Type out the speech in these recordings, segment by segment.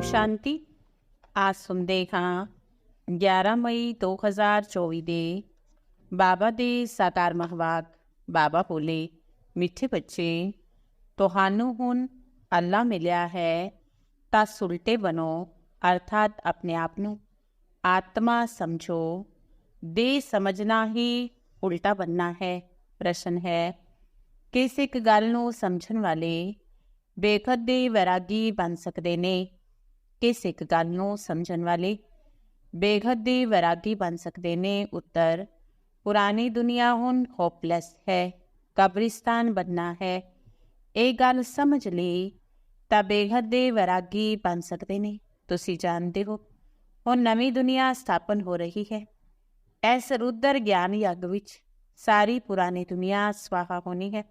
ਓਮ ਸ਼ਾਂਤੀ ਆ ਸੁਣਦੇ ਹਾਂ 11 ਮਈ 2024 ਦੇ ਬਾਬਾ ਦੇ ਸਾਕਾਰ ਮਹਵਾਕ ਬਾਬਾ ਬੋਲੇ ਮਿੱਠੇ ਬੱਚੇ ਤੁਹਾਨੂੰ ਹੁਣ ਅੱਲਾ ਮਿਲਿਆ ਹੈ ਤਾਂ ਸੁਲਟੇ ਬਣੋ ਅਰਥਾਤ ਆਪਣੇ ਆਪ ਨੂੰ ਆਤਮਾ ਸਮਝੋ ਦੇ ਸਮਝਣਾ ਹੀ ਉਲਟਾ ਬਣਨਾ ਹੈ ਪ੍ਰਸ਼ਨ ਹੈ ਕਿਸ ਇੱਕ ਗੱਲ ਨੂੰ ਸਮਝਣ ਵਾਲੇ ਬੇਖਦ ਦੇ ਵੈਰਾਗੀ ਬਣ ਸਕਦੇ ਨੇ ਕਿਸ ਇੱਕ ਗੱਲ ਨੂੰ ਸਮਝਣ ਵਾਲੇ ਬੇਖਤ ਦੀ ਵੈਰਾਗੀ ਬਣ ਸਕਦੇ ਨੇ। ਉੱਤਰ, ਪੁਰਾਣੀ ਦੁਨੀਆ ਹੁਣ ਹੋਪਲੈਸ ਹੈ, ਕਬਰਿਸਤਾਨ ਬਣਨਾ ਹੈ। ਇਹ ਗੱਲ ਸਮਝ ਲਈ ਤਾਂ ਬੇਖਤ ਦੇ ਵੈਰਾਗੀ ਬਣ ਸਕਦੇ ਨੇ। ਤੁਸੀਂ ਜਾਣਦੇ ਹੋ, ਹੁਣ ਨਵੀਂ ਦੁਨੀਆ ਸਥਾਪਨ ਹੋ ਰਹੀ ਹੈ। ਇਸ ਰੁਦਰ ਗਿਆਨ ਯੱਗ ਵਿੱਚ ਸਾਰੀ ਪੁਰਾਣੀ ਦੁਨੀਆ ਸਵਾਹਾ ਹੋਣੀ ਹੈ।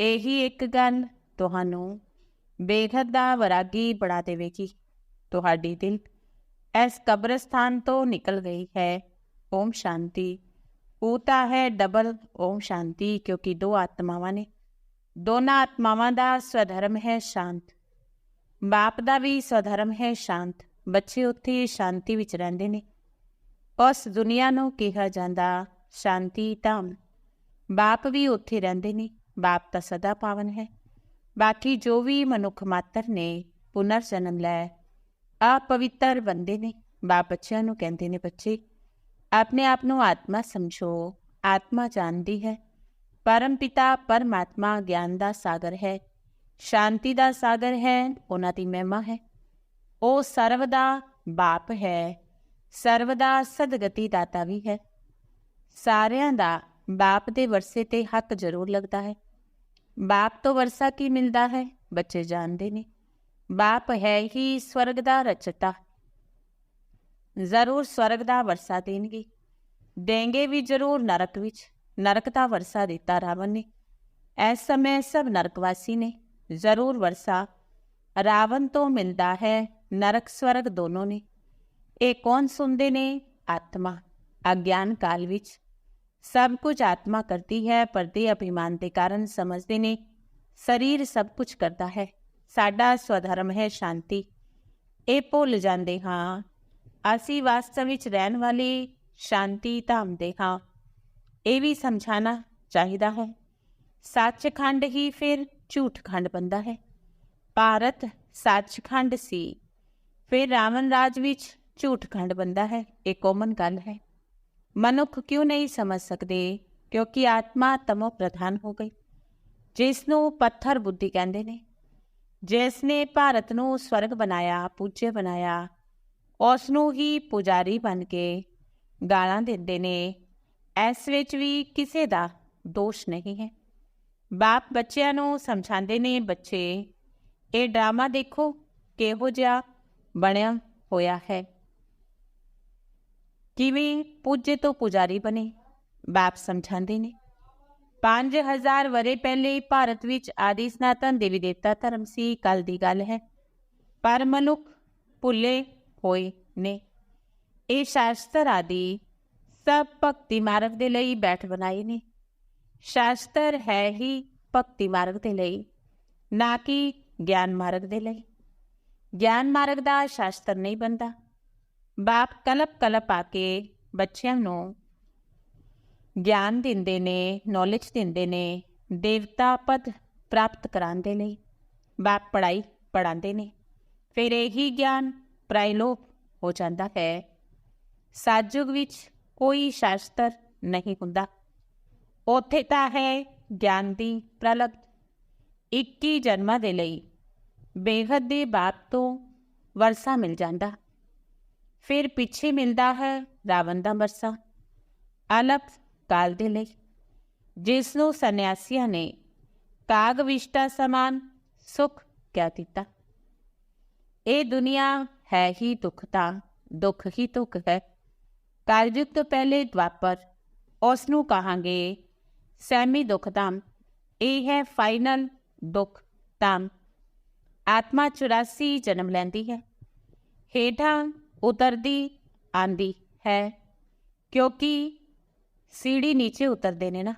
ਇਹੀ ਇੱਕ ਗੱਲ ਤੁਹਾਨੂੰ ਬੇਖਤ ਦਾ ਵਰਾਗੀ ਬਣਾ ਦੇਵੇਗੀ। ਤੁਹਾਡੀ ਦਿਲ ਇਸ ਕਬਰਸਤਾਨ ਤੋਂ ਨਿਕਲ ਗਈ ਹੈ। ਓਮ ਸ਼ਾਂਤੀ। ਪੂਤਾ ਹੈ ਡਬਲ ਓਮ ਸ਼ਾਂਤੀ, ਕਿਉਂਕਿ ਦੋ ਆਤਮਾਵਾਂ ਨੇ। ਦੋਨਾਂ ਆਤਮਾਵਾਂ ਦਾ ਸਵਧਰਮ ਹੈ ਸ਼ਾਂਤ। ਬਾਪ ਦਾ ਵੀ ਸਵਧਰਮ ਹੈ ਸ਼ਾਂਤ। ਬੱਚੇ ਉੱਥੇ ਸ਼ਾਂਤੀ ਵਿੱਚ ਰਹਿੰਦੇ ਨੇ। ਉਸ ਦੁਨੀਆ ਨੂੰ ਕਿਹਾ ਜਾਂਦਾ ਸ਼ਾਂਤੀ ਧਾਮ। ਬਾਪ ਵੀ ਉੱਥੇ ਰਹਿੰਦੇ ਨੇ। ਬਾਪ ਤਾਂ ਸਦਾ ਪਾਵਨ ਹੈ। ਬਾਕੀ ਜੋ ਵੀ ਮਨੁੱਖ ਮਾਤਰ ਨੇ, ਪੁਨਰ ਜਨਮ ਲੈ ਅਪਵਿੱਤਰ ਬੰਦੇ ਨੇ, ਬਾਪ ਬੱਚਿਆਂ ਨੂੰ ਕਹਿੰਦੇ ਨੇ, ਬੱਚੇ, ਆਪਣੇ ਆਪ ਨੂੰ ਆਤਮਾ ਸਮਝੋ, ਆਤਮਾ ਜਾਣਦੀ ਹੈ। ਪਰਮ ਪਿਤਾ ਪਰਮਾਤਮਾ ਗਿਆਨ ਦਾ ਸਾਗਰ ਹੈ, ਸ਼ਾਂਤੀ ਦਾ ਸਾਗਰ ਹੈ, ਉਹਨਾਂ ਦੀ ਮਹਿਮਾ ਹੈ। ਉਹ ਸਰਵ ਦਾ ਬਾਪ ਹੈ, ਸਰਵ ਦਾ ਸਦਗਤੀ ਦਾਤਾ ਵੀ ਹੈ। ਸਾਰਿਆਂ ਦਾ ਬਾਪ ਦੇ ਵਰਸੇ ਤੇ ਹੱਕ ਜ਼ਰੂਰ ਲੱਗਦਾ ਹੈ। ਬਾਪ ਤੋਂ ਵਰਸਾ ਕੀ ਮਿਲਦਾ ਹੈ? ਬੱਚੇ ਜਾਣਦੇ ਨੇ। ਬਾਪ ਹੈ ਹੀ ਸਵਰਗ ਦਾ ਰਚਤਾ ਜ਼ਰੂਰ ਸਵਰਗ ਦਾ ਵਰਸਾ ਦੇਣਗੇ ਦੇਂਗੇ ਵੀ ਜ਼ਰੂਰ ਨਰਕ ਵਿੱਚ ਨਰਕ ਦਾ ਵਰਸਾ ਦਿੱਤਾ ਰਾਵਣ ਨੇ ਇਸ ਸਮੇਂ ਸਭ ਨਰਕਵਾਸੀ ਨੇ ਜ਼ਰੂਰ ਵਰਸਾ ਰਾਵਣ ਤੋਂ ਮਿਲਦਾ ਹੈ ਨਰਕ ਸਵਰਗ ਦੋਨੋਂ ਨੇ ਇਹ ਕੌਣ ਸੁਣਦੇ ਨੇ ਆਤਮਾ ਅਗਿਆਨ ਕਾਲ ਵਿੱਚ ਸਭ ਕੁਝ ਆਤਮਾ ਕਰਦੀ ਹੈ ਪਰਦੇ ਅਭਿਮਾਨ ਦੇ ਕਾਰਨ ਸਮਝਦੇ ਨੇ ਸਰੀਰ ਸਭ ਕੁਝ ਕਰਦਾ ਹੈ ਸਾਡਾ ਸਵਧਰਮ ਹੈ ਸ਼ਾਂਤੀ। ਇਹ ਭੁੱਲ ਜਾਂਦੇ ਹਾਂ। ਅਸੀਂ ਵਾਸਤਵ ਵਿੱਚ ਰਹਿਣ ਵਾਲੀ ਸ਼ਾਂਤੀ ਧਾਮਦੇ ਹਾਂ। ਇਹ ਵੀ ਸਮਝਾਣਾ ਚਾਹੀਦਾ ਹੈ। ਸੱਚਖੰਡ ਹੀ ਫਿਰ ਝੂਠਖੰਡ ਬੰਦਾ ਹੈ। ਭਾਰਤ ਸੱਚਖੰਡ ਸੀ। ਫਿਰ ਰਾਵਣ ਰਾਜ ਵਿੱਚ ਝੂਠਖੰਡ ਬੰਦਾ ਹੈ। ਇਹ ਕੋਮਨ ਗੱਲ ਹੈ। ਮਨੁੱਖ ਕਿਉਂ ਨਹੀਂ ਸਮਝ ਸਕਦੇ? ਕਿਉਂਕਿ ਆਤਮਾ ਤਮੋ ਪ੍ਰਧਾਨ ਹੋ ਗਈ। ਜਿਸ ਨੂੰ ਪੱਥਰ ਬੁੱਧੀ ਕਹਿੰਦੇ ਨੇ। ਜਿਸ ਨੇ ਭਾਰਤ ਨੂੰ ਸਵਰਗ ਬਣਾਇਆ, ਪੂਜੇ ਬਣਾਇਆ ਉਸ ਨੂੰ ਹੀ ਪੁਜਾਰੀ ਬਣ ਕੇ ਗਾਲਾਂ ਦਿੰਦੇ ਨੇ। ਇਸ ਵਿੱਚ ਵੀ ਕਿਸੇ ਦਾ ਦੋਸ਼ ਨਹੀਂ ਹੈ। ਬਾਪ ਬੱਚਿਆਂ ਨੂੰ ਸਮਝਾਉਂਦੇ ਨੇ, ਬੱਚੇ, ਇਹ ਡਰਾਮਾ ਦੇਖੋ ਕਿਹੋ ਜਿਹਾ ਬਣਿਆ ਹੋਇਆ ਹੈ। ਕਿਵੇਂ ਪੂਜੇ ਤੋਂ ਪੁਜਾਰੀ ਬਣੇ, ਬਾਪ ਸਮਝਾਉਂਦੇ ਨੇ। 5000 ਵਰੇ ਪਹਿਲੇ ਭਾਰਤ ਵਿੱਚ ਆਦਿ ਸਨਾਤਨ ਦੇਵੀ ਦੇਵਤਾ ਧਰਮ ਸੀ ਕੱਲ ਦੀ ਗੱਲ ਹੈ। ਪਰ ਮਨੁੱਖ ਭੁੱਲੇ ਹੋਏ ਨੇ। ਇਹ ਸ਼ਾਸਤਰ ਆਦਿ ਸਭ ਭਗਤੀ ਮਾਰਗ ਦੇ ਲਈ ਬੈਠ ਬਣਾਏ ਨੇ। ਸ਼ਾਸਤਰ ਹੈ ਹੀ ਭਗਤੀ ਮਾਰਗ ਦੇ ਲਈ, ਨਾ ਕਿ ਗਿਆਨ ਮਾਰਗ ਦੇ ਲਈ। ਗਿਆਨ ਮਾਰਗ ਦਾ ਸ਼ਾਸਤਰ ਨਹੀਂ ਬੰਦਾ ਬਾਪ ਕਲਪ ਕਲਪ ਆ ਕੇ ਬੱਚਿਆਂ ਨੂੰ ਗਿਆਨ ਦਿੰਦੇ ਨੇ ਨੌਲੇਜ ਦਿੰਦੇ ਨੇ, ਦੇਵਤਾ ਪਦ ਪ੍ਰਾਪਤ ਕਰਾਉਂਦੇ ਲਈ ਬਾਪ ਪੜਾਈ ਪੜਾਉਂਦੇ ਨੇ। ਫਿਰ ਇਹੀ ਗਿਆਨ ਪ੍ਰਾਇਲੋਪ ਹੋ ਜਾਂਦਾ ਹੈ। ਸਾਜੁਗ ਵਿੱਚ ਕੋਈ ਸ਼ਾਸਤਰ ਨਹੀਂ ਹੁੰਦਾ। ਉੱਥੇ ਤਾਂ ਹੈ ਗਿਆਨ ਦੀ ਪ੍ਰਲਬ 21 ਜਨਮਾਂ ਦੇ ਲਈ ਬੇਹਦ ਦੇ ਬਾਪ ਤੋਂ ਵਰਸਾ ਮਿਲ ਜਾਂਦਾ। ਫਿਰ ਪਿੱਛੇ ਮਿਲਦਾ ਹੈ ਰਾਵਣ ਦਾ ਵਰਸਾ। ਅਲਪ ਕਾਲ ਦੇ ਲਈ। ਜਿਸ ਨੂੰ ਸੰਨਿਆਸੀਆਂ ਨੇ ਕਾਗ ਵਿਸ਼ਟਾ ਸਮਾਨ ਸੁਖ ਕਹਿ ਦਿੱਤਾ। ਇਹ ਦੁਨੀਆ ਹੈ ਹੀ ਦੁੱਖ ਤਾਂ ਦੁੱਖ ਹੀ ਦੁੱਖ ਹੈ। ਕਾਲਯੁਗ ਤੋਂ ਪਹਿਲੇ ਦਵਾਪਰ ਉਸ ਨੂੰ ਕਹਾਂਗੇ ਸੈਮੀ ਦੁੱਖ ਧਾਮ। ਇਹ ਹੈ ਫਾਈਨਲ ਦੁੱਖ ਧਾਮ। ਆਤਮਾ 84 ਜਨਮ ਲੈਂਦੀ ਹੈ। ਹੇਠਾਂ ਉਤਰਦੀ ਆਂਦੀ ਹੈ। ਕਿਉਂਕਿ ਸੀੜੀ ਨੀਚੇ ਉਤਰਦੇ ਨੇ ਨਾ।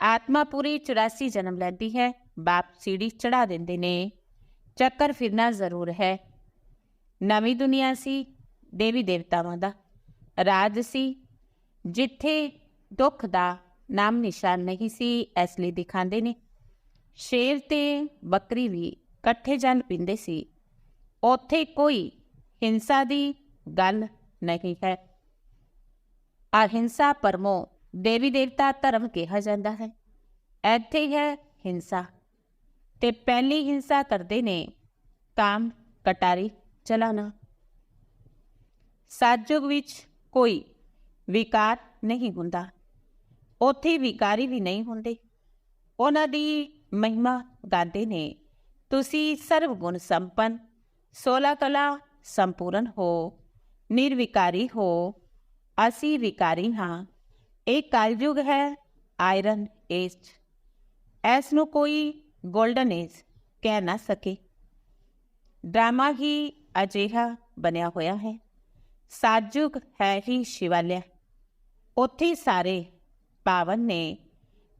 ਆਤਮਾ ਪੂਰੀ 84 ਜਨਮ ਲੈਂਦੀ ਹੈ, ਬਾਪ ਸੀੜੀ ਚੜਾ ਦਿੰਦੇ ਨੇ। ਚੱਕਰ ਫਿਰਨਾ ਜ਼ਰੂਰ ਹੈ। ਨਵੀਂ ਦੁਨੀਆ ਸੀ, ਦੇਵੀ ਦੇਵਤਾਵਾਂ ਦਾ। ਰਾਜ ਸੀ, ਜਿੱਥੇ ਦੁੱਖ ਦਾ ਨਾਮ ਨਿਸ਼ਾਨ ਨਹੀਂ ਸੀ, ਇਸ ਲਈ ਦਿਖਾਉਂਦੇ ਨੇ। ਸ਼ੇਰ ਤੇ ਬੱਕਰੀ ਵੀ ਇਕੱਠੇ ਜਨ ਪੀਂਦੇ ਸੀ। ਉੱਥੇ ਕੋਈ ਹਿੰਸਾ ਦੀ ਗੱਲ ਨਹੀਂ ਹੈ। ਅਹਿੰਸਾ ਪਰਮੋ, ਦੇਵੀ ਦੇਵਤਾ ਧਰਮ ਕਿਹਾ ਜਾਂਦਾ ਹੈ। ਇੱਥੇ ਹੈ ਹਿੰਸਾ। ਤੇ ਪਹਿਲੀ ਹਿੰਸਾ ਕਰਦੇ ਨੇ ਕਾਮ ਕਟਾਰੀ ਚਲਾਣਾ। ਸਤਜੁਗ ਵਿੱਚ ਕੋਈ ਵਿਕਾਰ ਨਹੀਂ ਹੁੰਦਾ। ਉੱਥੇ ਵਿਕਾਰੀ ਵੀ ਨਹੀਂ ਹੁੰਦੇ। ਉਹਨਾਂ ਦੀ ਮਹਿਮਾ ਗਾਉਂਦੇ ਨੇ, ਤੁਸੀਂ ਸਰਵ ਗੁਣ ਸੰਪਨ 16 ਕਲਾ ਸੰਪੂਰਨ ਹੋ, ਨਿਰਵਿਕਾਰੀ ਹੋ ਅਸੀਂ ਵਿਕਾਰੀ ਹਾਂ। ਇਹ ਕਲਯੁਗ ਹੈ, ਆਇਰਨ ਏਜ ਇਸ ਨੂੰ ਕੋਈ 골ਡਨ ਏਜ ਕਹਿ ਨਾ ਸਕੇ। ਡਰਾਮਾ ਹੀ ਅਜਿਹਾ ਬਣਿਆ ਹੋਇਆ ਹੈ। ਸਾਜੁਗ ਹੈ ਹੀ ਸ਼ਿਵਾਲਿਆ। ਉੱਥੇ ਸਾਰੇ ਪਾਵਨ ਨੇ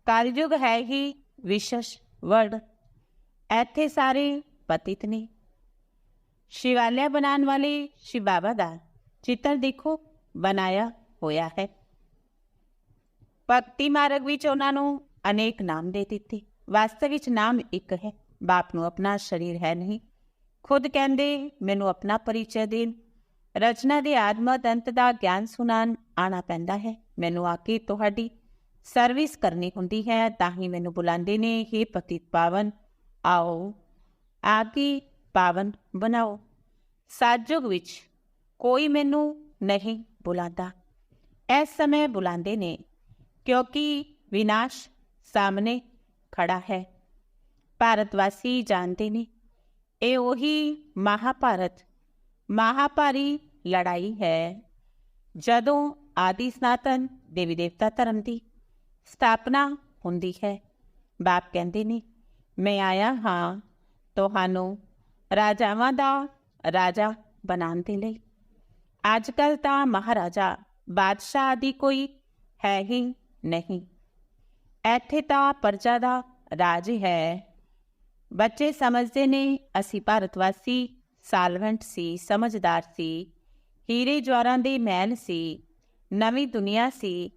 ਕਲਯੁਗ ਹੈ ਹੀ ਵਿਸ਼ਸ਼ ਵਰਡ ਇੱਥੇ ਸਾਰੇ ਪਤਿਤ ਨੇ। ਸ਼ਿਵਾਲਿਆ ਬਣਾਉਣ ਵਾਲੇ ਸ਼ਿਵ ਬਾਬਾ ਦਾ ਚਿੱਤਰ ਦੇਖੋ। ਬਣਾਇਆ ਹੋਇਆ ਹੈ। ਭਗਤੀ ਮਾਰਗ ਵਿੱਚ ਉਹਨਾਂ ਨੂੰ ਅਨੇਕ ਨਾਮ ਦੇ ਦਿੱਤੇ। ਵਾਸਤਵ ਵਿੱਚ ਨਾਮ ਇੱਕ ਹੈ। ਬਾਪ ਨੂੰ ਆਪਣਾ ਸਰੀਰ ਹੈ ਨਹੀਂ। ਖੁਦ ਕਹਿੰਦੇ, ਮੈਨੂੰ ਆਪਣਾ ਪਰਿਚੈ ਦੇਣ। ਰਚਨਾ ਦੇ ਆਦਮਤ ਅੰਤ ਦਾ ਗਿਆਨ ਸੁਣਾਨ ਆਣਾ ਪੈਂਦਾ ਹੈ। ਮੈਨੂੰ ਆ ਕੇ ਤੁਹਾਡੀ ਸਰਵਿਸ ਕਰਨੀ ਹੁੰਦੀ ਹੈ, ਤਾਂ ਹੀ ਮੈਨੂੰ ਬੁਲਾਉਂਦੇ ਨੇ। हे ਪਤਿਤ ਪਾਵਨ, ਆਓ ਆ ਕੇ ਪਾਵਨ ਬਣਾਓ। ਸਾਜੁਗ ਵਿੱਚ ਕੋਈ ਮੈਨੂੰ ਨਹੀਂ ਬੁਲਾਉਂਦਾ ਇਸ ਸਮੇਂ ਬੁਲਾਉਂਦੇ ਨੇ ਕਿਉਂਕਿ ਵਿਨਾਸ਼ ਸਾਹਮਣੇ ਖੜਾ ਹੈ ਭਾਰਤ ਵਾਸੀ ਜਾਣਦੇ ਨੇ ਇਹ ਉਹੀ ਮਹਾਭਾਰਤ ਮਹਾਭਾਰੀ ਲੜਾਈ ਹੈ ਜਦੋਂ ਆਦਿ ਸਨਾਤਨ ਦੇਵੀ ਦੇਵਤਾ ਧਰਮ ਦੀ ਸਥਾਪਨਾ ਹੁੰਦੀ ਹੈ ਬਾਪ ਕਹਿੰਦੇ ਨੇ ਮੈਂ ਆਇਆ ਹਾਂ ਤੁਹਾਨੂੰ ਰਾਜਾਵਾਂ ਦਾ ਰਾਜਾ ਬਣਾਉਣ ਦੇ ਲਈ ਅੱਜ ਕੱਲ ਤਾਂ ਮਹਾਰਾਜਾ ਬਾਦਸ਼ਾਹ ਆਦਿ ਕੋਈ ਹੈ ਹੀ ਨਹੀਂ। ਇੱਥੇ ਤਾਂ ਪਰਜਾ ਦਾ ਰਾਜ ਹੈ। ਬੱਚੇ ਸਮਝਦੇ ਨੇ, ਅਸੀਂ ਭਾਰਤਵਾਸੀ, ਸਾਲਵੈਂਟ ਸੀ, ਸਮਝਦਾਰ ਸੀ, ਹੀਰੇ ਜਵਾਰਾਂ ਦੇ ਮਹਿਲ ਸੀ, ਨਵੀਂ ਦੁਨੀਆ ਸੀ,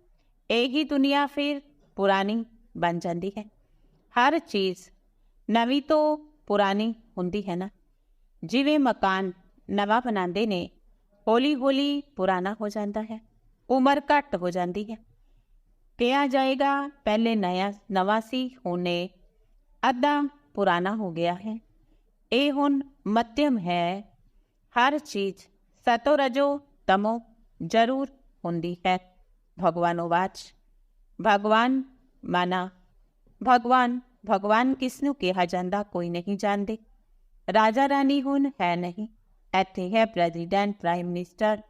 ਇਹੀ ਦੁਨੀਆ ਫਿਰ ਪੁਰਾਣੀ ਬਣ ਜਾਂਦੀ ਹੈ। ਹਰ ਚੀਜ਼ ਨਵੀਂ ਤੋਂ ਪੁਰਾਣੀ ਹੁੰਦੀ ਹੈ ਨਾ। ਜਿਵੇਂ ਮਕਾਨ ਨਵਾਂ ਬਣਾਉਂਦੇ ਨੇ ਹੌਲੀ ਹੌਲੀ ਪੁਰਾਣਾ ਹੋ ਜਾਂਦਾ ਹੈ ਉਮਰ ਘੱਟ ਹੋ ਜਾਂਦੀ ਹੈ ਕਿਹਾ ਜਾਏਗਾ ਪਹਿਲੇ ਨया ਨਵਾਂ ਸੀ ਹੁਣੇ ਅੱਧਾ ਪੁਰਾਣਾ ਹੋ ਗਿਆ ਹੈ ਇਹ ਹੁਣ ਮੱਧਮ ਹੈ ਹਰ ਚੀਜ਼ ਸਤੋ ਰਜੋ ਤਮੋ ਜ਼ਰੂਰ ਹੁੰਦੀ ਹੈ ਭਗਵਾਨੋ ਵਾਚ ਭਗਵਾਨ ਮਾਨਾ ਭਗਵਾਨ ਭਗਵਾਨ ਕਿਸ ਨੂੰ ਕਿਹਾ ਜਾਂਦਾ ਕੋਈ ਨਹੀਂ ਜਾਣਦੇ ਰਾਜਾ ਰਾਣੀ ਹੁਣ ਹੈ ਨਹੀਂ ਇੱਥੇ ਹੈ ਪ੍ਰੈਜ਼ੀਡੈਂਟ ਪ੍ਰਾਈਮ ਮਿਨਿਸਟਰ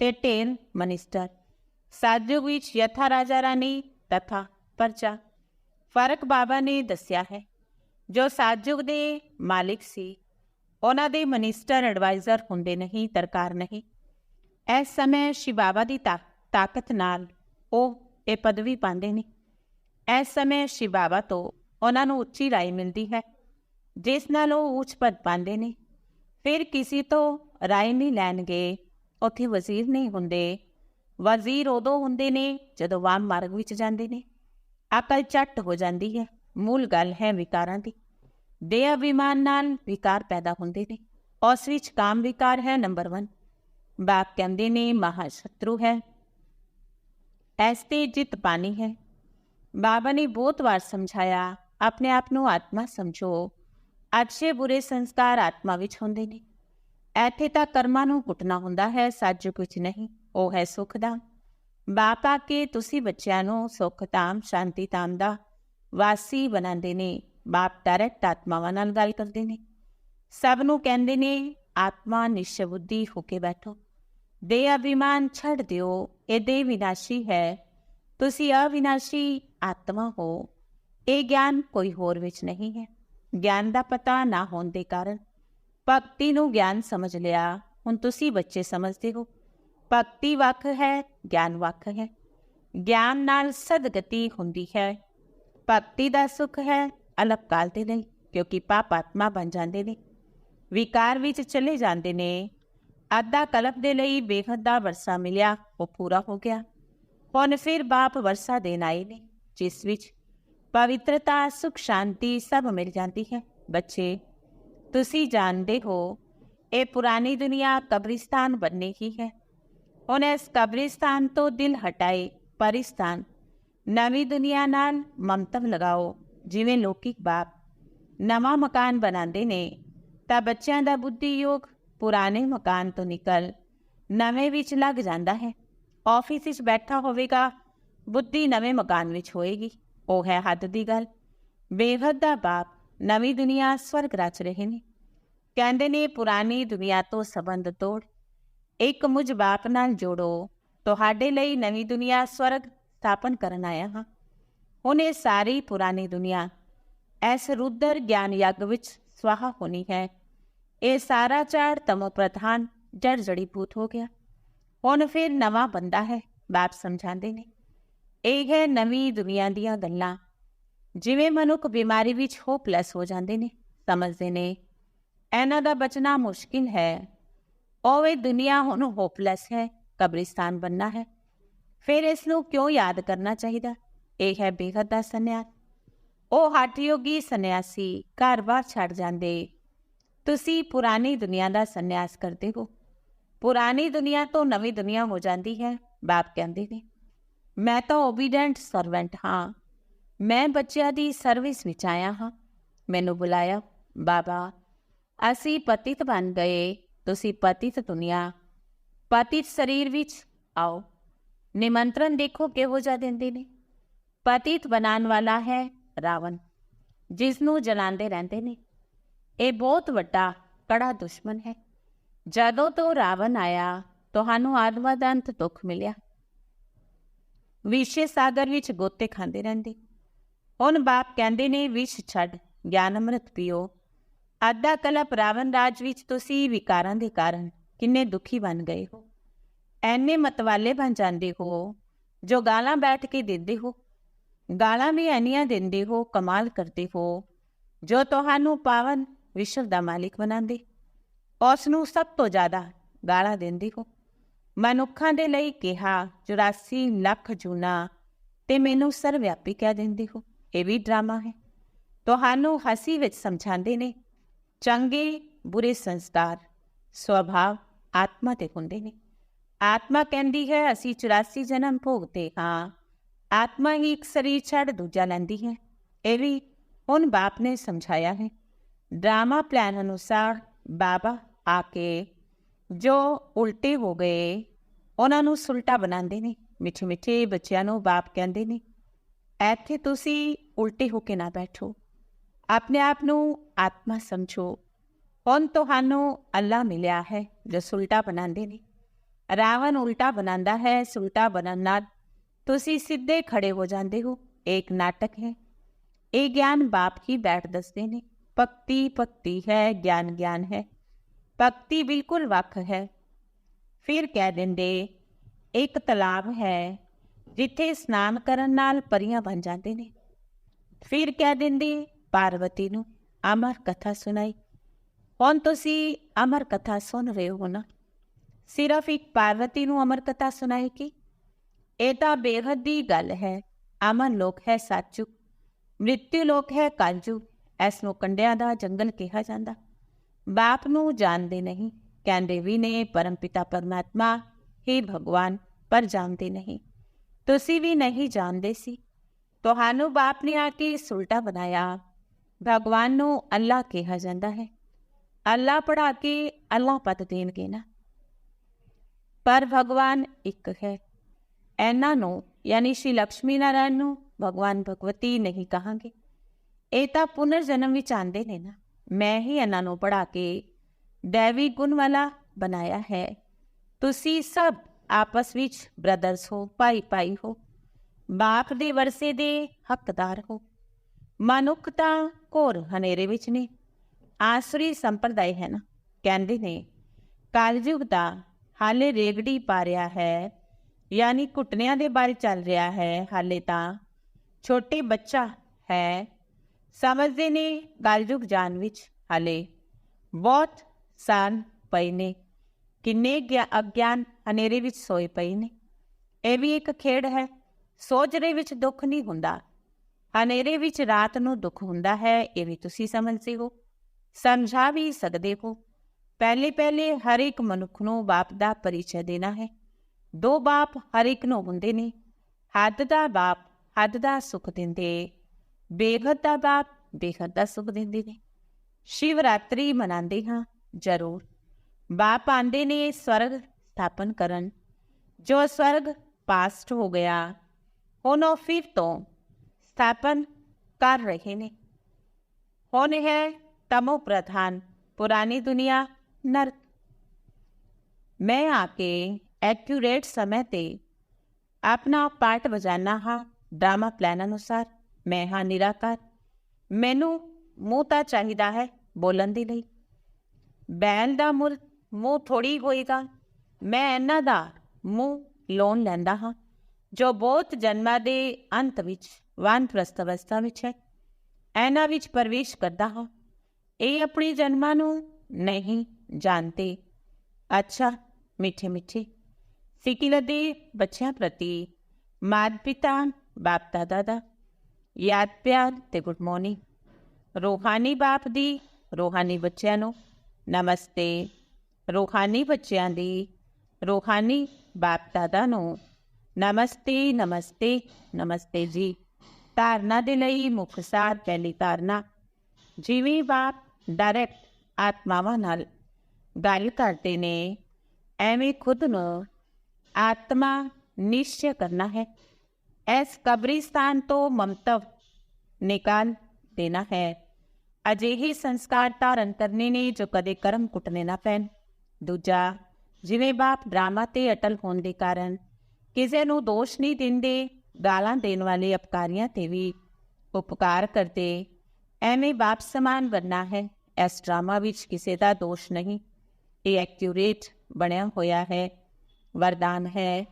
ਤੇ ਟੇਨ ਮਨਿਸਟਰ। ਸਾਜੁਗ ਵਿੱਚ ਯਥਾ ਰਾਜਾ ਰਾਣੀ ਤਥਾ ਪਰਚਾ ਫ਼ਰਕ ਬਾਬਾ ਨੇ ਦੱਸਿਆ ਹੈ, ਜੋ ਸਾਜਯੁਗ ਦੇ ਮਾਲਿਕ ਸੀ, ਉਹਨਾਂ ਦੇ ਮਨਿਸਟਰ ਐਡਵਾਈਜ਼ਰ ਹੁੰਦੇ ਨਹੀਂ, ਤਰਕਾਰ ਨਹੀਂ। ਇਸ ਸਮੇਂ ਸ਼ਿਵ ਬਾਬਾ ਦੀ ਤਾਕਤ ਨਾਲ ਉਹ ਇਹ ਪਦਵੀ ਪਾਉਂਦੇ ਨੇ। ਇਸ ਸਮੇਂ ਸ਼ਿਬਾਬਾ ਤੋਂ ਉਹਨਾਂ ਨੂੰ ਉੱਚੀ ਰਾਏ ਮਿਲਦੀ ਹੈ, ਜਿਸ ਨਾਲ ਉਹ ਉੱਚ ਪਦ ਪਾਉਂਦੇ ਨੇ। ਫਿਰ ਕਿਸੇ ਤੋਂ ਰਾਏ ਨਹੀਂ ਲੈਣਗੇ। ਉੱਥੇ ਵਜ਼ੀਰ ਨਹੀਂ ਹੁੰਦੇ। ਵਜ਼ੀਰ ਉਦੋਂ ਹੁੰਦੇ ਨੇ ਜਦੋਂ ਵਾਮ ਮਾਰਗ ਵਿੱਚ ਜਾਂਦੇ ਨੇ। ਅਕਲ ਚੱਟ ਹੋ ਜਾਂਦੀ ਹੈ। ਮੂਲ ਗੱਲ ਹੈ ਵਿਕਾਰਾਂ ਦੀ। ਦੇ ਅਭਿਮਾਨ ਨਾਲ ਵਿਕਾਰ ਪੈਦਾ ਹੁੰਦੇ ਨੇ। ਉਸ ਵਿੱਚ ਕਾਮ ਵਿਕਾਰ ਹੈ ਨੰਬਰ 1 ਬਾਪ ਕਹਿੰਦੇ ਨੇ ਮਹਾ ਸ਼ਤਰੂ ਹੈ ਐਸਤੇ ਜਿਤ ਪਾਣੀ ਹੈ। ਬਾਬਾ ਨੇ ਬਹੁਤ ਵਾਰ ਸਮਝਾਇਆ, ਆਪਣੇ ਆਪ ਨੂੰ ਆਤਮਾ ਸਮਝੋ। ਅੱਛੇ ਬੁਰੇ ਸੰਸਕਾਰ ਆਤਮਾ ਵਿੱਚ ਹੁੰਦੇ ਨੇ। ਇੱਥੇ ਤਾਂ ਕਰਮਾਂ ਨੂੰ ਕੁੱਟਣਾ ਹੁੰਦਾ ਹੈ, ਸੱਚ ਕੁਝ ਨਹੀਂ, ਉਹ ਹੈ ਸੁਖ ਦਾ। ਬਾਪਾ ਕੇ ਤੁਸੀਂ ਬੱਚਿਆਂ ਨੂੰ ਸੁਖ ਤਾਮ ਸ਼ਾਂਤੀ ਤਾਮ ਦਾ ਵਾਸੀ ਬਣਾਉਂਦੇ ਨੇ। ਬਾਪ ਡਾਇਰੈਕਟ ਆਤਮਾਵਾਂ ਨਾਲ ਗੱਲ ਕਰਦੇ ਨੇ। ਸਭ ਨੂੰ ਕਹਿੰਦੇ ਨੇ, ਆਤਮਾ ਨਿਸ਼ਬੁੱਧੀ ਹੋ ਕੇ ਬੈਠੋ। ਦੇ ਅਭਿਮਾਨ ਛੱਡ ਦਿਓ ਇਹ ਦੇ ਵਿਨਾਸ਼ੀ ਹੈ। ਤੁਸੀਂ ਅਵਿਨਾਸ਼ੀ ਆਤਮਾ ਹੋ। ਇਹ ਗਿਆਨ ਕੋਈ ਹੋਰ ਵਿੱਚ ਨਹੀਂ ਹੈ। ਗਿਆਨ ਦਾ ਪਤਾ ਨਾ ਹੋਣ ਦੇ ਕਾਰਨ। ਭਗਤੀ ਨੂੰ ਗਿਆਨ ਸਮਝ ਲਿਆ, ਹੁਣ ਤੁਸੀਂ ਬੱਚੇ ਸਮਝਦੇ ਹੋ। ਭਗਤੀ ਵੱਖ ਹੈ, ਗਿਆਨ ਵੱਖ ਹੈ। ਗਿਆਨ ਨਾਲ ਸਦਗਤੀ ਹੁੰਦੀ ਹੈ। ਭਗਤੀ ਦਾ ਸੁਖ ਹੈ ਅਲਪ ਕਾਲ ਦੇ ਲਈ, ਕਿਉਂਕਿ ਪਾਪ ਆਤਮਾ ਬਣ ਜਾਂਦੇ ਨੇ। ਵਿਕਾਰ ਵਿੱਚ ਚਲੇ ਜਾਂਦੇ ਨੇ। ਅੱਧਾ ਕਲਪ ਦੇ ਲਈ ਬੇਹੱਦ ਦਾ ਵਰਸਾ ਮਿਲਿਆ, ਉਹ ਪੂਰਾ ਹੋ ਗਿਆ। ਹੁਣ ਫਿਰ ਬਾਪ ਵਰਸਾ ਦੇਣ ਆਏ ਨੇ, ਜਿਸ ਵਿੱਚ ਪਵਿੱਤਰਤਾ, ਸੁਖ, ਸ਼ਾਂਤੀ ਸਭ ਮਿਲ ਜਾਂਦੀ ਹੈ। ਬੱਚੇ, ਤੁਸੀਂ ਜਾਣਦੇ ਹੋ, ਇਹ ਪੁਰਾਣੀ ਦੁਨੀਆ ਕਬਰਿਸਤਾਨ ਬਣਨੀ ਹੀ ਹੈ। ਹੁਣ ਇਸ ਕਬਰਿਸਤਾਨ ਤੋਂ ਦਿਲ ਹਟਾਏ ਪਰਿਸਤਾਨ ਨਵੀਂ ਦੁਨੀਆ ਨਾਲ ਮਮਤਵ ਲਗਾਓ, ਜਿਵੇਂ ਲੋਕਿਕ ਬਾਪ ਨਵਾਂ ਮਕਾਨ ਬਣਾਉਂਦੇ ਨੇ, ਤਾਂ ਬੱਚਿਆਂ ਦਾ ਬੁੱਧੀ ਯੋਗ ਪੁਰਾਣੇ ਮਕਾਨ ਤੋਂ ਨਿਕਲ ਨਵੇਂ ਵਿੱਚ ਲੱਗ ਜਾਂਦਾ ਹੈ। ਆਫਿਸ ਵਿੱਚ ਬੈਠਾ ਹੋਵੇਗਾ, ਬੁੱਧੀ ਨਵੇਂ ਮਕਾਨ ਵਿੱਚ ਹੋਏਗੀ। ਉਹ ਹੈ ਹੱਦ ਦੀ ਗੱਲ। ਬੇਹੱਦ ਦਾ ਬਾਪ ਨਵੀਂ ਦੁਨੀਆ ਸਵਰਗ ਰਚ ਰਹੇ ਨੇ। ਕਹਿੰਦੇ ਨੇ, ਪੁਰਾਣੀ ਦੁਨੀਆ ਤੋਂ ਸੰਬੰਧ ਤੋੜ। ਇੱਕ ਮੁਝ ਬਾਪ ਨਾਲ ਜੋੜੋ, ਤੁਹਾਡੇ ਲਈ ਨਵੀਂ ਦੁਨੀਆ ਸਵਰਗ ਸਥਾਪਨ ਕਰਨ ਆਇਆ ਹਾਂ। ਹੁਣ ਇਹ ਸਾਰੀ ਪੁਰਾਣੀ ਦੁਨੀਆ ਐਸ ਰੁਦਰ ਗਿਆਨ ਯੱਗ ਵਿੱਚ ਸਵਾਹਾ ਹੋਣੀ ਹੈ। ਇਹ ਸਾਰਾ ਚਾੜ ਤਮ ਪ੍ਰਧਾਨ ਜੜ ਜੜੀ ਭੂਤ ਹੋ ਗਿਆ। ਹੁਣ ਫਿਰ ਨਵਾਂ ਬੰਦਾ ਹੈ, ਬਾਪ ਸਮਝਾਉਂਦੇ ਨੇ। ਇਹ ਹੈ ਨਵੀਂ ਦੁਨੀਆ ਦੀਆਂ ਗੱਲਾਂ। ਜਿਵੇਂ ਮਨੁੱਖ ਬਿਮਾਰੀ ਵਿੱਚ ਹੋਪਲੈਸ ਹੋ ਜਾਂਦੇ ਨੇ, ਸਮਝਦੇ ਨੇ, ਇਹਨਾਂ ਦਾ ਬਚਣਾ ਮੁਸ਼ਕਿਲ ਹੈ। ਉਹ ਦੁਨੀਆ ਹੁਣ ਹੋਪਲੈਸ ਹੈ, ਕਬਰਿਸਤਾਨ ਬੰਨਾ ਹੈ। ਫਿਰ ਇਸ ਨੂੰ ਕਿਉਂ ਯਾਦ ਕਰਨਾ ਚਾਹੀਦਾ? ਇਹ ਹੈ ਬੇਹੱਦ ਦਾ ਸੰਨਿਆਸ ਉਹ ਹੱਠ ਸੰਨਿਆਸੀ ਘਰ-ਬਾਰ ਛੱਡ ਜਾਂਦੇ। ਤੁਸੀਂ ਪੁਰਾਣੀ ਦੁਨੀਆ ਦਾ ਸੰਨਿਆਸ ਕਰਦੇ ਹੋ। ਪੁਰਾਣੀ ਦੁਨੀਆ ਤੋਂ ਨਵੀਂ ਦੁਨੀਆ ਹੋ ਜਾਂਦੀ ਹੈ, ਬਾਪ ਕਹਿੰਦੇ ਨੇ। ਮੈਂ ਤਾਂ ਓਬੀਡੈਂਟ ਸਰਵੈਂਟ ਹਾਂ। ਮੈਂ ਬੱਚਿਆਂ ਦੀ ਸਰਵਿਸ ਵਿੱਚ ਆਇਆ ਹਾਂ। ਮੈਨੂੰ ਬੁਲਾਇਆ, ਬਾਬਾ, ਅਸੀਂ ਪਤਿਤ ਬਣ ਗਏ। ਤੁਸੀਂ ਪਤਿਤ ਦੁਨੀਆ, ਪਤਿਤ ਸਰੀਰ ਵਿੱਚ ਆਓ। ਨਿਮੰਤਰਣ ਦੇਖੋ ਕਿਹੋ ਜਿਹਾ ਦਿੰਦੇ ਨੇ। ਪਤਿਤ ਬਣਾਉਣ ਵਾਲਾ ਹੈ ਰਾਵਣ ਜਿਸ ਨੂੰ ਜਲਾਉਂਦੇ ਰਹਿੰਦੇ ਨੇ। ਇਹ ਬਹੁਤ ਵੱਡਾ, ਕੜਾ ਦੁਸ਼ਮਣ ਹੈ। ਜਦੋਂ ਤੋਂ ਰਾਵਣ ਆਇਆ, ਤੁਹਾਨੂੰ ਆਦਮਦੰਤ ਦੁੱਖ ਮਿਲਿਆ। ਵਿਸ਼ੇ ਸਾਗਰ ਵਿੱਚ ਗੋਤੇ ਖਾਂਦੇ ਰਹਿੰਦੇ। ਹੁਣ ਬਾਪ ਕਹਿੰਦੇ ਨੇ, ਵਿਸ਼ ਛੱਡ, ਗਿਆਨ ਅੰਮ੍ਰਿਤ ਪੀਓ। ਅੱਧਾ ਕਲਪ ਰਾਵਣ ਰਾਜ ਵਿੱਚ ਤੁਸੀਂ ਵਿਕਾਰਾਂ ਦੇ ਕਾਰਨ ਕਿੰਨੇ ਦੁਖੀ ਬਣ ਗਏ ਹੋ। ਐਨੇ ਮਤਵਾਲੇ ਬਣ ਜਾਂਦੇ ਹੋ, ਜੋ ਗਾਲਾਂ ਬੈਠ ਕੇ ਦਿੰਦੇ ਹੋ। ਗਾਲਾਂ ਵੀ ਐਨੀਆਂ ਦਿੰਦੇ ਹੋ, ਕਮਾਲ ਕਰਦੇ ਹੋ, ਜੋ ਤੁਹਾਨੂੰ ਪਾਵਨ ਵਿਸ਼ਵ ਦਾ ਮਾਲਿਕ ਬਣਾਉਂਦੇ। ਉਸ ਨੂੰ ਸਭ ਤੋਂ ਜ਼ਿਆਦਾ ਗਾਲਾਂ ਦਿੰਦੇ ਹੋ। ਮਨੁੱਖਾਂ ਦੇ ਲਈ ਕਿਹਾ 84 ਲੱਖ ਜੂਨਾ, ਤੇ ਮੈਨੂੰ ਸਰਵਿਆਪੀ ਕਹਿ ਦਿੰਦੇ ਹੋ। ਇਹ ਵੀ ਡਰਾਮਾ ਹੈ। ਤੁਹਾਨੂੰ ਹਸੀ ਵਿੱਚ ਸਮਝਾਉਂਦੇ ਨੇ, ਚੰਗੇ, ਬੁਰੇ ਸੰਸਕਾਰ ਸੁਭਾਵ ਆਤਮਾ ਤੇ ਹੁੰਦੇ ਨੇ। ਆਤਮਾ ਕਹਿੰਦੀ ਹੈ, ਅਸੀਂ 84 ਜਨਮ ਭੋਗਤੇ ਹਾਂ। ਆਤਮਾ ਹੀ ਇੱਕ ਸਰੀਰ ਛੱਡ ਦੂਜਾ ਲੈਂਦੀ ਹੈ। ਇਹ ਵੀ ਹੁਣ ਬਾਪ ਨੇ ਸਮਝਾਇਆ ਹੈ। ਡਰਾਮਾ ਪਲਾਨ ਅਨੁਸਾਰ ਬਾਬਾ ਆ ਕੇ ਜੋ ਉਲਟੇ ਹੋ ਗਏ, ਉਹਨਾਂ ਨੂੰ ਸੁਲਟਾ ਬਣਾਉਂਦੇ ਨੇ, ਮਿੱਠੇ ਮਿੱਠੇ ਬੱਚਿਆਂ ਨੂੰ ਬਾਪ ਕਹਿੰਦੇ ਨੇ, ਇੱਥੇ ਤੁਸੀਂ ਉਲਟੇ ਹੋ ਕੇ ਨਾ ਬੈਠੋ। ਆਪਣੇ ਆਪ ਨੂੰ ਆਤਮਾ ਸਮਝੋ। ਹੁਣ ਤੁਹਾਨੂੰ ਅੱਲਾ ਮਿਲਿਆ ਹੈ, ਜੋ ਸੁਲਟਾ ਬਣਾਉਂਦੇ ਨੇ। ਰਾਵਣ ਉਲਟਾ ਬਣਾਉਂਦਾ ਹੈ, ਸੁਲਟਾ ਬਣਨ ਨਾਲ ਤੁਸੀਂ ਸਿੱਧੇ ਖੜੇ ਹੋ ਜਾਂਦੇ ਹੋ ਇੱਕ ਨਾਟਕ ਹੈ। ਇਹ ਗਿਆਨ ਬਾਪ ਹੀ ਬੈਠ ਦੱਸਦੇ ਨੇ, ਭਗਤੀ ਭਗਤੀ ਹੈ, ਗਿਆਨ ਗਿਆਨ ਹੈ। ਭਗਤੀ ਬਿਲਕੁਲ ਵੱਖ ਹੈ। ਫਿਰ ਕਹਿ ਦਿੰਦੇ, ਇੱਕ ਤਲਾਬ ਹੈ ਜਿੱਥੇ ਇਸ਼ਨਾਨ ਕਰਨ ਨਾਲ ਪਰੀਆਂ ਬਣ ਜਾਂਦੇ ਨੇ। ਫਿਰ ਕਹਿ ਦਿੰਦੇ, ਪਾਰਵਤੀ ਨੂੰ ਅਮਰ ਕਥਾ ਸੁਣਾਈ। ਹੁਣ ਤੁਸੀਂ ਅਮਰ ਕਥਾ ਸੁਣ ਰਹੇ ਹੋ ਨਾ? ਸਿਰਫ ਇੱਕ ਪਾਰਵਤੀ ਨੂੰ ਅਮਰ ਕਥਾ ਸੁਣਾਈ ਕਿ? ਇਹ ਤਾਂ ਬੇਹੱਦ ਦੀ ਗੱਲ ਹੈ। ਅਮਰ ਲੋਕ ਹੈ ਸਾਚੂ ਮ੍ਰਿਤਿੂ ਲੋਕ ਹੈ ਕਾਲਜੂ ਇਸ ਨੂੰ ਕੰਡਿਆਂ ਦਾ ਜੰਗਲ ਕਿਹਾ ਜਾਂਦਾ। ਬਾਪ ਨੂੰ ਜਾਣਦੇ ਨਹੀਂ। ਕਹਿੰਦੇ ਵੀ ਨੇ, ਪਰਮ ਪਿਤਾ ਪਰਮਾਤਮਾ, ਹੀ ਭਗਵਾਨ, ਪਰ ਜਾਣਦੇ ਨਹੀਂ। ਤੁਸੀਂ ਵੀ ਨਹੀਂ ਜਾਣਦੇ ਸੀ। ਤੁਹਾਨੂੰ ਬਾਪ ਨੇ ਆ ਕੇ ਸੁਲਟਾ ਬਣਾਇਆ। ਭਗਵਾਨ ਨੂੰ ਅੱਲਾ ਕਿਹਾ ਜਾਂਦਾ ਹੈ। ਅੱਲਾ ਪੜਾ ਕੇ ਅੱਲਾ ਪਤ ਦੇਣਗੇ ਨਾ। ਪਰ ਭਗਵਾਨ ਇੱਕ ਹੈ। ਇਹਨਾਂ ਨੂੰ, ਯਾਨੀ ਸ਼੍ਰੀ ਲక్ష్ਮੀ ਨਾਰਾਇਣ ਨੂੰ ਭਗਵਾਨ ਭਗਵਤੀ ਨਹੀਂ ਕਹਾਂਗੇ। ਇਹ ਤਾਂ ਪੁਨਰ ਜਨਮ ਵਿੱਚ ਆਂਦੇ ਨੇ ਨਾ। ਮੈਂ ਹੀ ਇਹਨਾਂ ਨੂੰ ਪੜਾ ਕੇ ਦੇਵੀ ਗੁਣ ਵਾਲਾ ਬਣਾਇਆ ਹੈ। ਤੁਸੀਂ ਸਭ ਆਪਸ ਵਿੱਚ ਬ੍ਰਦਰਸ ਹੋ ਭਾਈ ਭਾਈ ਹੋ, ਬਾਪ ਦੇ ਵਰਸੇ ਦੇ ਹੱਕਦਾਰ ਹੋ। ਮਨੁੱਖ ਤਾਂ ਘੋਰ ਹਨੇਰੇ ਵਿੱਚ ਨੇ, ਆਸਰੀ ਸੰਪਰਦਾਇ ਹੈ ਨਾ, ਕਹਿੰਦੇ ਨੇ, ਕਾਲਯੁਗ ਦਾ ਹਾਲੇ ਰੇਗੜੀ ਪਾ ਰਿਹਾ ਹੈ, ਯਾਨੀ ਘੁੱਟਨਿਆਂ ਦੇ ਬਾਰੇ ਚੱਲ ਰਿਹਾ ਹੈ, ਹਾਲੇ ਤਾਂ ਛੋਟੇ ਬੱਚਾ ਹੈ ਸਮਝਦੇ ਨੇ ਕਾਲਯੁਗ ਜਾਣ ਵਿੱਚ। ਹਾਲੇ ਬਹੁਤ ਸਾਨ ਪਏ ਨੇ। ਕਿੰਨੇ ਗਿਆ- ਅਗਿਆਨ ਹਨੇਰੇ ਵਿੱਚ ਸੋਏ ਪਏ ਨੇ। ਇਹ ਵੀ ਇੱਕ ਖੇਡ ਹੈ। ਸੋਜਰੇ ਵਿੱਚ ਦੁੱਖ ਨਹੀਂ ਹੁੰਦਾ। ਹਨੇਰੇ ਵਿੱਚ ਰਾਤ ਨੂੰ ਦੁੱਖ ਹੁੰਦਾ ਹੈ, ਇਹ ਵੀ ਤੁਸੀਂ ਸਮਝਦੇ ਹੋ। ਸਮਝਾ ਵੀ ਸਕਦੇ ਹੋ। ਪਹਿਲੇ ਪਹਿਲੇ ਹਰ ਇੱਕ ਮਨੁੱਖ ਨੂੰ ਬਾਪ ਦਾ ਪਰਿਚੈ ਦੇਣਾ ਹੈ। ਦੋ ਬਾਪ ਹਰ ਇੱਕ ਨੂੰ ਹੁੰਦੇ ਨੇ। ਹੱਦ ਦਾ ਬਾਪ ਹੱਦ ਦਾ ਸੁੱਖ ਦਿੰਦੇ ਬੇਹੱਦ ਦਾ ਬਾਪ ਬੇਹੱਦ ਦਾ ਸੁੱਖ ਦਿੰਦੇ ਨੇ ਸ਼ਿਵਰਾਤਰੀ ਮਨਾਉਂਦੇ ਹਾਂ ਜ਼ਰੂਰ ਬਾਪ ਆਂਦੇ ਨੇ ਸਵਰਗ ਸਥਾਪਨ ਕਰਨ ਜੋ ਸਵਰਗ ਪਾਸਟ ਹੋ ਗਿਆ ਹੁਣ ਉਹ ਫਿਰ ਤੋਂ ਸਥਾਪਨ ਕਰ ਰਹੇ ਨੇ ਹੁਣ ਹੈ ਤਮੋ ਪ੍ਰਧਾਨ ਪੁਰਾਣੀ ਦੁਨੀਆ ਨਰਕ ਮੈਂ ਆ ਕੇ ਐਕਿਊਰੇਟ ਸਮੇਂ ਤੇ ਆਪਣਾ ਪਾਰਟ ਵਜਾਨਾ ਹਾਂ ਡਰਾਮਾ ਪਲਾਨ ਅਨੁਸਾਰ ਮੈਂ ਹਾਂ ਨਿਰਾਕਾਰ। ਮੈਨੂੰ ਮੂੰਹ ਤਾਂ ਚਾਹੀਦਾ ਹੈ ਬੋਲਣ ਦੇ ਲਈ। ਬੈਲ ਦਾ ਮੁਰ, ਮੂੰਹ ਥੋੜੀ ਹੋਏਗਾ। ਮੈਂ ਇਹਨਾਂ ਦਾ ਮੂੰਹ ਲੋਨ ਲੈਂਦਾ ਹਾਂ, ਜੋ ਬਹੁਤ ਜਨਮਾਂ ਦੇ ਅੰਤ ਵਿੱਚ ਵਾਨਪ੍ਰਸਥ ਅਵਸਥਾ ਵਿੱਚ ਹੈ। ਇਹਨਾਂ ਵਿੱਚ ਪ੍ਰਵੇਸ਼ ਕਰਦਾ ਹਾਂ। ਇਹ ਆਪਣੇ ਜਨਮਾਂ ਨੂੰ ਨਹੀਂ ਜਾਣਦੇ। ਅੱਛਾ, ਮਿੱਠੇ ਮਿੱਠੇ। ਸਿਕਿਲ ਦੇ ਬੱਚਿਆਂ ਪ੍ਰਤੀ ਮਾਤ ਪਿਤਾ ਬਾਪ ਦਾਦਾ ਦਾ ਯਾਦ ਪਿਆਰ ਤੇ ਗੁੱਡ ਮਾਰਨਿੰਗ। ਰੂਹਾਨੀ ਬਾਪ ਦੀ, ਰੂਹਾਨੀ ਬੱਚਿਆਂ ਨੂੰ, ਨਮਸਤੇ। ਰੂਹਾਨੀ ਬੱਚਿਆਂ ਦੀ, ਰੂਹਾਨੀ ਬਾਪ ਦਾਦਾ ਨੂੰ, ਨਮਸਤੇ ਨਮਸਤੇ ਨਮਸਤੇ ਜੀ। ਧਾਰਨਾ ਦੇ ਲਈ ਮੁੱਖ ਸਾਰ ਪਹਿਲੀ ਧਾਰਨਾ। ਜਿਵੇਂ ਬਾਪ ਡਾਇਰੈਕਟ ਆਤਮਾਵਾਂ ਨਾਲ ਗੱਲ ਕਰਦੇ ਨੇ, ਐਵੇਂ ਖੁਦ ਨੂੰ ਆਤਮਾ ਨਿਸ਼ਚੈ ਕਰਨਾ ਹੈ। ਇਸ ਕਬਰਿਸਤਾਨ ਤੋਂ ਮਮਤਵ ਨਿਕਾਲ ਦੇਣਾ ਹੈ। ਅਜਿਹੇ ਸੰਸਕਾਰ ਧਾਰਨ ਕਰਨੇ ਨੇ ਜੋ ਕਦੇ ਕਰਮ ਕੁੱਟਨੇ ਨਾ ਪੈਣ। ਦੂਜਾ, ਜਿਵੇਂ ਬਾਪ ਡਰਾਮਾ ਤੇ ਅਟਲ ਹੋਣ ਦੇ ਕਾਰਨ ਕਿਸੇ ਨੂੰ ਦੋਸ਼ ਨਹੀਂ ਦਿੰਦੇ, ਗਾਲਾਂ ਦੇਣ ਵਾਲੇ ਅਪਕਾਰੀਆਂ ਤੇ ਵੀ ਉਪਕਾਰ ਕਰਦੇ, ਐਵੇਂ ਬਾਪ ਸਮਾਨ ਬਣਨਾ ਹੈ। ਇਸ ਡਰਾਮਾ ਵਿੱਚ ਕਿਸੇ ਦਾ ਦੋਸ਼ ਨਹੀਂ, ਇਹ ਐਕਿਊਰੇਟ ਬਣਿਆ ਹੋਇਆ ਹੈ। ਵਰਦਾਨ ਹੈ,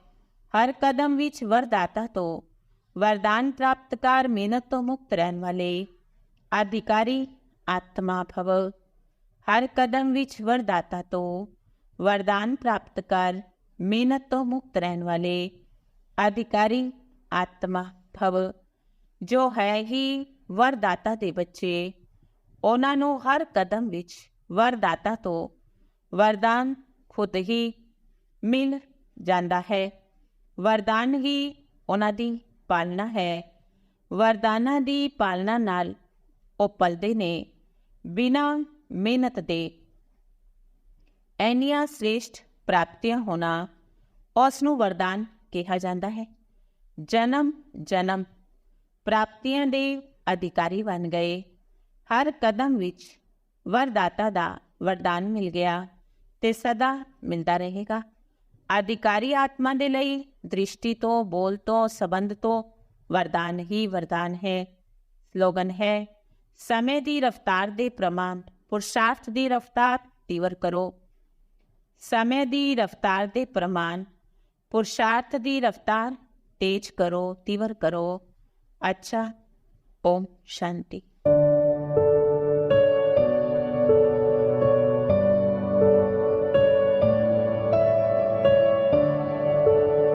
ਹਰ ਕਦਮ ਵਿੱਚ ਵਰਦਾਤਾ ਤੋਂ ਵਰਦਾਨ ਪ੍ਰਾਪਤ ਕਰ ਮਿਹਨਤ ਤੋਂ ਮੁਕਤ ਰਹਿਣ ਵਾਲੇ ਅਧਿਕਾਰੀ ਆਤਮਾ ਭਵ ਹਰ ਕਦਮ ਵਿੱਚ ਵਰਦਾਤਾ ਤੋਂ ਵਰਦਾਨ ਪ੍ਰਾਪਤ ਕਰ ਮਿਹਨਤ ਤੋਂ ਮੁਕਤ ਰਹਿਣ ਵਾਲੇ ਅਧਿਕਾਰੀ ਆਤਮਾ ਭਵ ਜੋ ਹੈ ਹੀ ਵਰਦਾਤਾ ਦੇ ਬੱਚੇ ਉਹਨਾਂ ਨੂੰ ਹਰ ਕਦਮ ਵਿੱਚ ਵਰਦਾਤਾ ਤੋਂ ਵਰਦਾਨ ਖੁਦ ਹੀ ਮਿਲ ਜਾਂਦਾ ਹੈ ਵਰਦਾਨ ਹੀ ਉਹਨਾਂ ਦੀ ਪਾਲਣਾ ਹੈ। ਵਰਦਾਨਾਂ ਦੀ ਪਾਲਣਾ ਨਾਲ ਉਹ ਪਲਦੇ ਨੇ ਬਿਨਾਂ ਮਿਹਨਤ ਦੇ। ਐਨੀਆਂ ਸ੍ਰੇਸ਼ਟ ਪ੍ਰਾਪਤੀਆਂ ਹੋਣਾ ਉਸ ਨੂੰ ਵਰਦਾਨ ਕਿਹਾ ਜਾਂਦਾ ਹੈ। ਜਨਮ ਜਨਮ, ਪ੍ਰਾਪਤੀਆਂ ਦੇ ਅਧਿਕਾਰੀ ਬਣ ਗਏ। ਹਰ ਕਦਮ ਵਿੱਚ ਵਰਦਾਤਾ ਦਾ ਵਰਦਾਨ ਮਿਲ ਗਿਆ ਤੇ ਸਦਾ ਮਿਲਦਾ ਰਹੇਗਾ। ਅਧਿਕਾਰੀ ਆਤਮਾ ਦੇ ਲਈ ਦ੍ਰਿਸ਼ਟੀ ਤੋਂ ਬੋਲ ਤੋਂ ਸੰਬੰਧ ਤੋਂ ਵਰਦਾਨ ਹੀ ਵਰਦਾਨ ਹੈ ਸਲੋਗਨ ਹੈ ਸਮੇਂ ਦੀ ਰਫਤਾਰ ਦੇ ਪ੍ਰਮਾਣ ਪੁਰਸ਼ਾਰਥ ਦੀ ਰਫਤਾਰ ਤੀਵਰ ਕਰੋ ਸਮੇਂ ਦੀ ਰਫਤਾਰ ਦੇ ਪ੍ਰਮਾਣ ਪੁਰਸ਼ਾਰਥ ਦੀ ਰਫਤਾਰ ਤੇਜ਼ ਕਰੋ ਤੀਵਰ ਕਰੋ ਅੱਛਾ ਓਮ ਸ਼ਾਂਤੀ